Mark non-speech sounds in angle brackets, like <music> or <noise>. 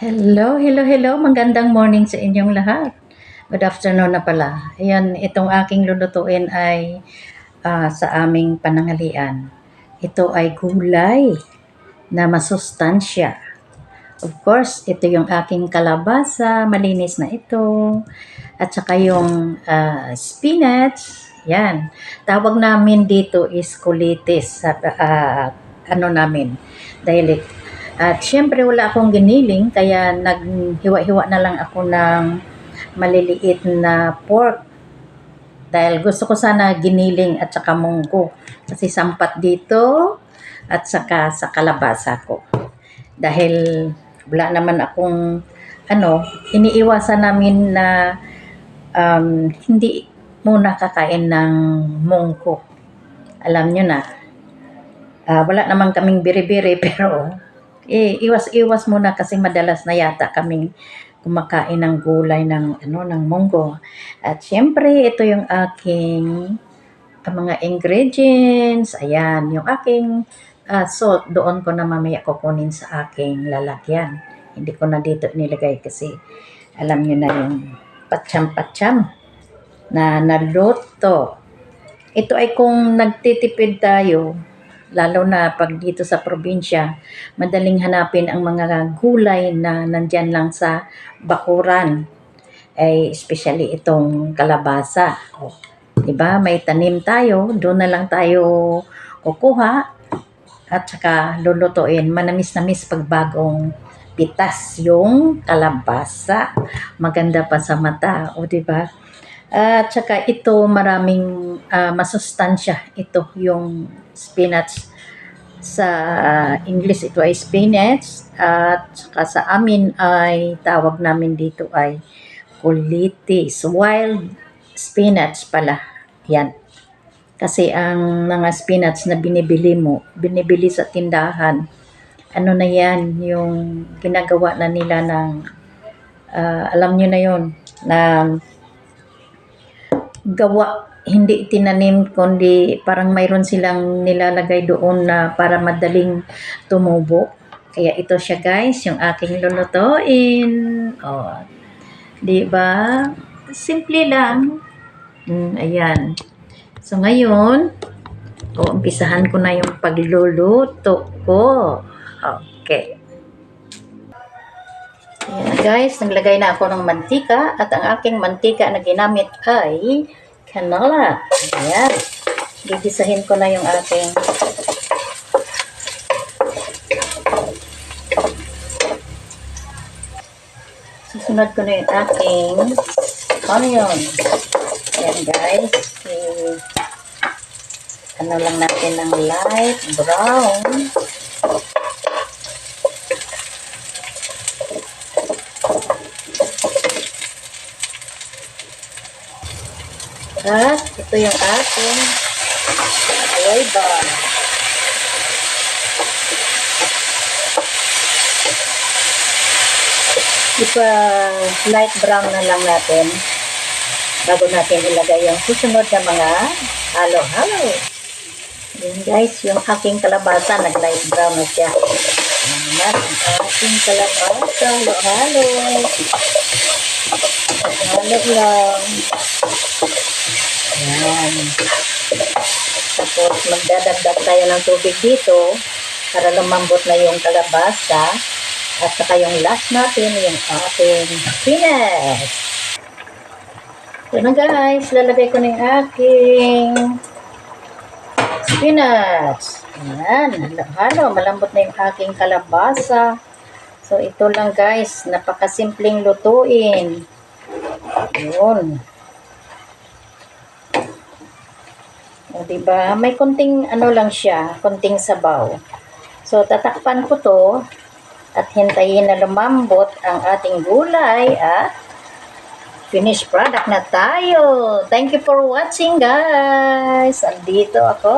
Hello, hello, hello. Magandang morning sa inyong lahat. Good afternoon na pala. Ayan, itong aking lulutuin ay ah, sa aming panangalian. Ito ay gulay na masustansya. Of course, ito yung aking kalabasa, malinis na ito. At saka yung ah, spinach. Yan. Tawag namin dito is kulitis sa ah, ano namin, dialect. At syempre wala akong giniling kaya naghiwa-hiwa na lang ako ng maliliit na pork. Dahil gusto ko sana giniling at saka munggo. Kasi sampat dito at saka sa kalabasa ko. Dahil wala naman akong ano, iniiwasan namin na um, hindi muna kakain ng munggo. Alam nyo na, ah, wala naman kaming biri-biri <laughs> pero eh, iwas-iwas muna kasi madalas na yata kaming kumakain ng gulay ng ano ng munggo. At syempre, ito yung aking ang mga ingredients. Ayan, yung aking ah, salt doon ko na mamaya kukunin sa aking lalagyan. Hindi ko na dito nilagay kasi alam niyo na yung patsyam-patsyam na naluto. Ito ay kung nagtitipid tayo, lalo na pag dito sa probinsya, madaling hanapin ang mga gulay na nandyan lang sa bakuran. Ay especially itong kalabasa. O, 'di ba? May tanim tayo, doon na lang tayo kukuha at saka lulutuin. Manamis-namis pag bagong pitas yung kalabasa. Maganda pa sa mata, o 'di At saka ito maraming ah, masustansya. Ito yung spinach. Sa English ito ay spinach at saka sa amin ay tawag namin dito ay kulitis. Wild spinach pala. Yan. Kasi ang mga spinach na binibili mo, binibili sa tindahan, ano na yan, yung ginagawa na nila ng, ah, alam nyo na yon na gawa hindi tinanim kundi parang mayroon silang nilalagay doon na para madaling tumubo. Kaya ito siya guys, yung aking lulutuin. Oh, 'di ba? Simple lang. Mm, ayan. So ngayon, oh, umpisahan ko na yung pagluluto ko. Okay. Ayan guys, naglagay na ako ng mantika at ang aking mantika na ginamit ay canola. Ayan. Gigisahin ko na yung aking susunod ko na yung aking onion. Ayan guys. I- ano lang natin ng light brown. At ito yung ating flavor. Ipa light brown na lang natin bago natin ilagay yung susunod na mga halo-halo. Yan guys, yung aking kalabasa nag light brown na siya. Yan naman ang aking kalabasa, halo-halo. Halo lang. Ayan. Tapos magdadagdag tayo ng tubig dito para lumambot na yung kalabasa. At saka yung last natin, yung ating spinach. So na guys, lalagay ko na yung aking spinach. Ayan, halo, malambot na yung aking kalabasa. So ito lang guys, napakasimpleng lutuin. Yun. O, diba? May konting ano lang siya, konting sabaw. So, tatakpan ko to at hintayin na lumambot ang ating gulay at finished product na tayo. Thank you for watching, guys. Andito ako.